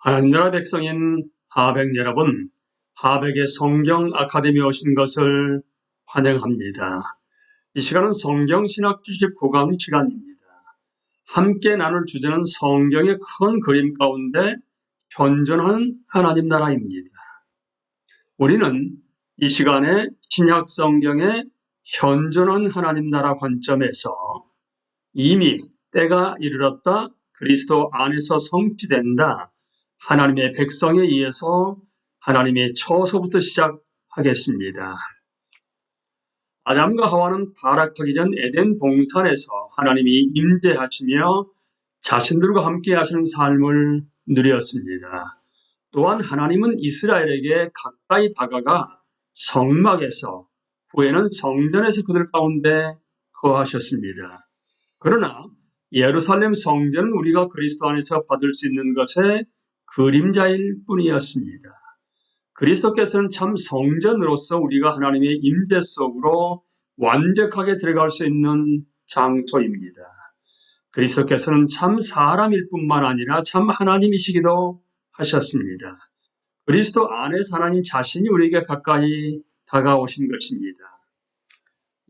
하나님 나라 백성인 하백 여러분, 하백의 성경 아카데미에 오신 것을 환영합니다. 이 시간은 성경 신학 주집 고강 시간입니다. 함께 나눌 주제는 성경의 큰 그림 가운데 현존하는 하나님 나라입니다. 우리는 이 시간에 신약 성경의 현존한 하나님 나라 관점에서 이미 때가 이르렀다 그리스도 안에서 성취된다 하나님의 백성에 의해서 하나님의 처서부터 시작하겠습니다. 아담과 하와는 타락하기 전 에덴 동산에서 하나님이 임재하시며 자신들과 함께 하시는 삶을 누렸습니다. 또한 하나님은 이스라엘에게 가까이 다가가 성막에서 후에는 성전에서 그들 가운데 거하셨습니다. 그러나 예루살렘 성전은 우리가 그리스도 안에서 받을 수 있는 것의 그림자일 뿐이었습니다. 그리스도께서는 참 성전으로서 우리가 하나님의 임재 속으로 완벽하게 들어갈 수 있는 장소입니다. 그리스도께서는 참 사람일 뿐만 아니라 참 하나님이시기도 하셨습니다. 그리스도 안에서 하나님 자신이 우리에게 가까이 다가오신 것입니다.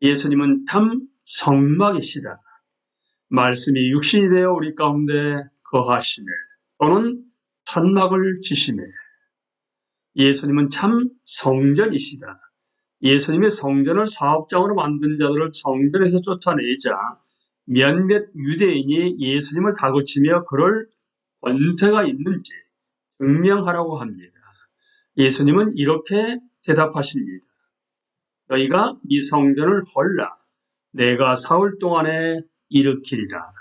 예수님은 참 성막이시다. 말씀이 육신이 되어 우리 가운데 거하시네. 또는 천막을 지시네. 예수님은 참 성전이시다. 예수님의 성전을 사업장으로 만든 자들을 성전에서 쫓아내자 몇몇 유대인이 예수님을 다그치며 그럴 권세가 있는지 증명하라고 합니다. 예수님은 이렇게 대답하십니다. 너희가 이 성전을 헐라. 내가 사흘 동안에 일으키리라.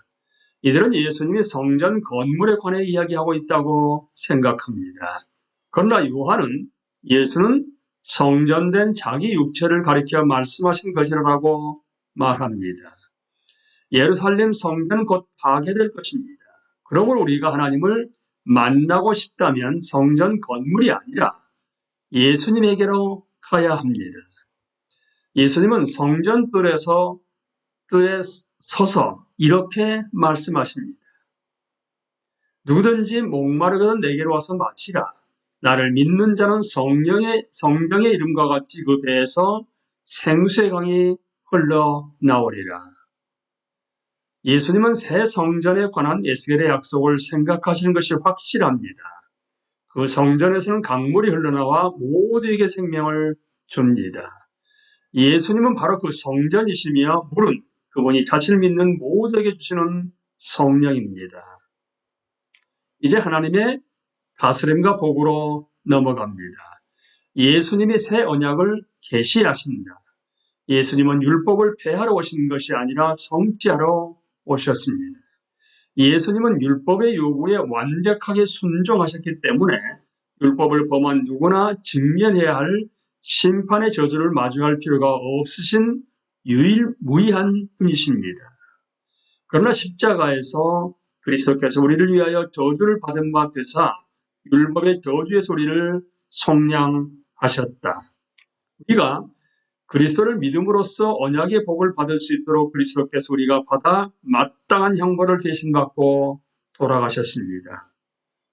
이들은 예수님이 성전 건물에 관해 이야기하고 있다고 생각합니다. 그러나 요한은 예수는 성전된 자기 육체를 가리켜 말씀하신 것이라고 말합니다. 예루살렘 성전은 곧 파괴될 것입니다. 그러므로 우리가 하나님을 만나고 싶다면 성전 건물이 아니라 예수님에게로 가야 합니다. 예수님은 성전 뜰에서 뜰에 서서 이렇게 말씀하십니다. 누구든지 목마르거든 내게로 와서 마시라. 나를 믿는 자는 성령의 성령의 이름과 같이 그 배에서 생수의 강이 흘러 나오리라. 예수님은 새 성전에 관한 에스겔의 약속을 생각하시는 것이 확실합니다. 그 성전에서는 강물이 흘러나와 모두에게 생명을 줍니다. 예수님은 바로 그 성전이시며 물은 그분이 자신을 믿는 모두에게 주시는 성령입니다. 이제 하나님의 다스림과 복으로 넘어갑니다. 예수님이 새 언약을 계시하신다. 예수님은 율법을 폐하러 오신 것이 아니라 성취하러 오셨습니다. 예수님은 율법의 요구에 완벽하게 순종하셨기 때문에 율법을 범한 누구나 직면해야 할 심판의 저주를 마주할 필요가 없으신 유일무이한 분이십니다. 그러나 십자가에서 그리스도께서 우리를 위하여 저주를 받은 바 되사 율법의 저주의 소리를 속량하셨다. 우리가 그리스도를 믿음으로써 언약의 복을 받을 수 있도록 그리스도께서 우리가 받아 마땅한 형벌을 대신 받고 돌아가셨습니다.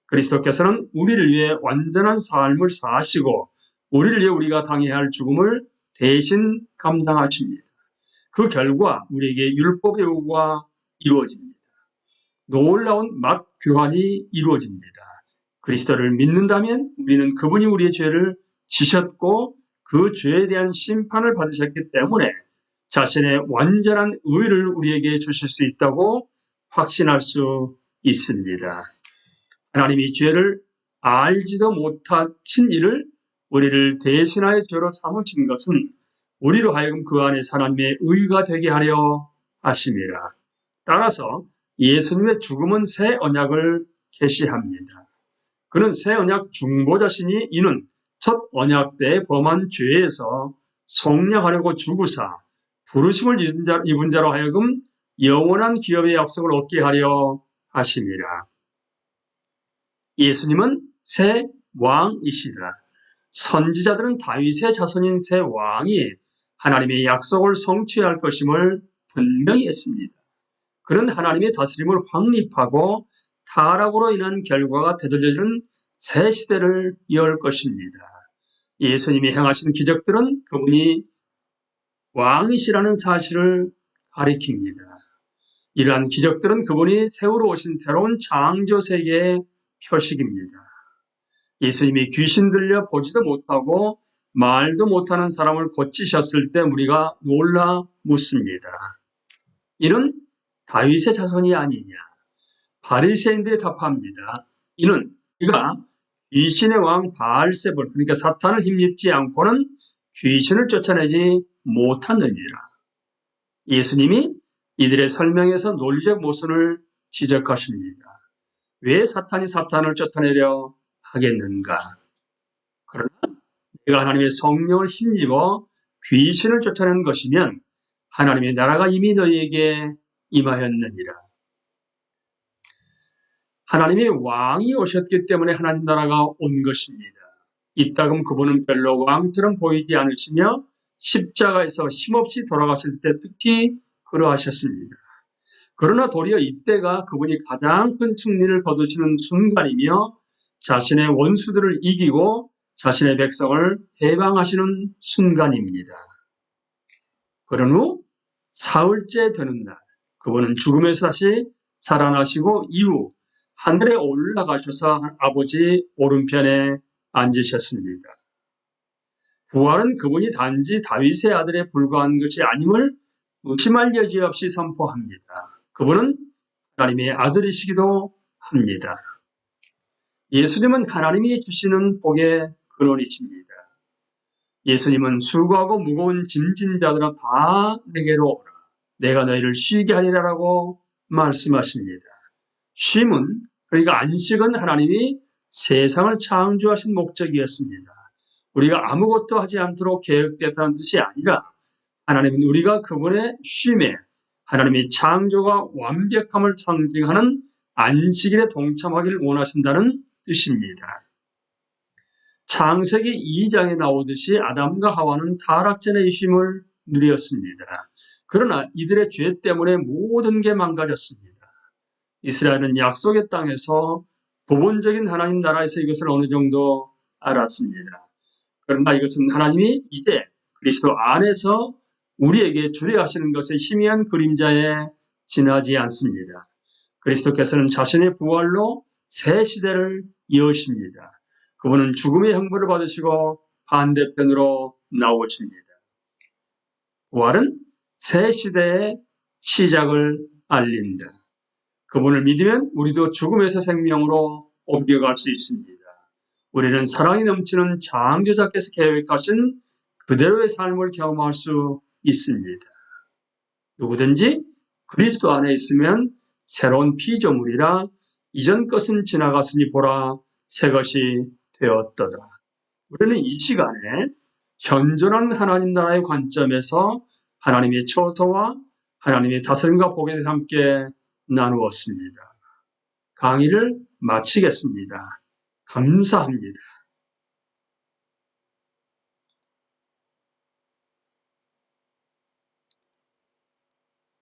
그리스도께서는 우리를 위해 완전한 삶을 사시고 우리를 위해 우리가 당해야 할 죽음을 대신 감당하십니다. 그 결과 우리에게 율법의 요구가 이루어집니다. 놀라운 맛 교환이 이루어집니다. 그리스도를 믿는다면 우리는 그분이 우리의 죄를 지셨고 그 죄에 대한 심판을 받으셨기 때문에 자신의 완전한 의를 우리에게 주실 수 있다고 확신할 수 있습니다. 하나님이 죄를 알지도 못하신 이를 우리를 대신하여 죄로 삼으신 것은 우리로 하여금 그 안에 하나님의 의가 되게 하려 하심이라. 따라서 예수님의 죽음은 새 언약을 계시합니다. 그는 새 언약 중보자시니 이는 첫 언약 때 범한 죄에서 속량하려고 죽으사 부르심을 입은 자로 하여금 영원한 기업의 약속을 얻게 하려 하심이라. 예수님은 새 왕이시다. 선지자들은 다윗의 자손인 새 왕이 하나님의 약속을 성취할 것임을 분명히 했습니다. 그런 하나님의 다스림을 확립하고 타락으로 인한 결과가 되돌려지는 새 시대를 열 것입니다. 예수님이 행하신 기적들은 그분이 왕이시라는 사실을 가리킵니다. 이러한 기적들은 그분이 세우러 오신 새로운 창조 세계의 표식입니다. 예수님이 귀신 들려 보지도 못하고 말도 못하는 사람을 고치셨을 때 우리가 놀라 묻습니다. 이는 다윗의 자손이 아니냐? 바리새인들이 답합니다. 이는 그가 귀신의 왕 바알세불 그러니까 사탄을 힘입지 않고는 귀신을 쫓아내지 못하느니라. 예수님이 이들의 설명에서 논리적 모순을 지적하십니다. 왜 사탄이 사탄을 쫓아내려 하겠는가? 내가 하나님의 성령을 힘입어 귀신을 쫓아내는 것이면 하나님의 나라가 이미 너희에게 임하였느니라. 하나님의 왕이 오셨기 때문에 하나님 나라가 온 것입니다. 이따금 그분은 별로 왕처럼 보이지 않으시며 십자가에서 힘없이 돌아가실 때 특히 그러하셨습니다. 그러나 도리어 이때가 그분이 가장 큰 승리를 거두시는 순간이며 자신의 원수들을 이기고 자신의 백성을 해방하시는 순간입니다. 그런 후 사흘째 되는 날, 그분은 죽음에서 다시 살아나시고 이후 하늘에 올라가셔서 아버지 오른편에 앉으셨습니다. 부활은 그분이 단지 다윗의 아들에 불과한 것이 아님을 의심할 여지 없이 선포합니다. 그분은 하나님의 아들이시기도 합니다. 예수님은 하나님이 주시는 복의 근원이십니다. 예수님은 수고하고 무거운 짐진 자들아 다 내게로 오라. 내가 너희를 쉬게 하리라라고 말씀하십니다. 쉼은 그러니까 안식은 하나님이 세상을 창조하신 목적이었습니다. 우리가 아무것도 하지 않도록 계획됐다는 뜻이 아니라 하나님은 우리가 그분의 쉼에 하나님의 창조가 완벽함을 상징하는 안식일에 동참하기를 원하신다는 뜻입니다. 창세기 2장에 나오듯이 아담과 하와는 타락전의 쉼을 누렸습니다. 그러나 이들의 죄 때문에 모든 게 망가졌습니다. 이스라엘은 약속의 땅에서 부분적인 하나님 나라에서 이것을 어느 정도 알았습니다. 그러나 이것은 하나님이 이제 그리스도 안에서 우리에게 주례하시는 것의 희미한 그림자에 지나지 않습니다. 그리스도께서는 자신의 부활로 새 시대를 이으십니다. 그분은 죽음의 형벌을 받으시고 반대편으로 나오십니다. 부활은 새 시대의 시작을 알린다. 그분을 믿으면 우리도 죽음에서 생명으로 옮겨갈 수 있습니다. 우리는 사랑이 넘치는 창조자께서 계획하신 그대로의 삶을 경험할 수 있습니다. 누구든지 그리스도 안에 있으면 새로운 피조물이라 이전 것은 지나갔으니 보라 새 것이 되었더라. 우리는 이 시간에 현존한 하나님 나라의 관점에서 하나님의 처소와 하나님의 다스림과 복에 함께 나누었습니다. 강의를 마치겠습니다. 감사합니다.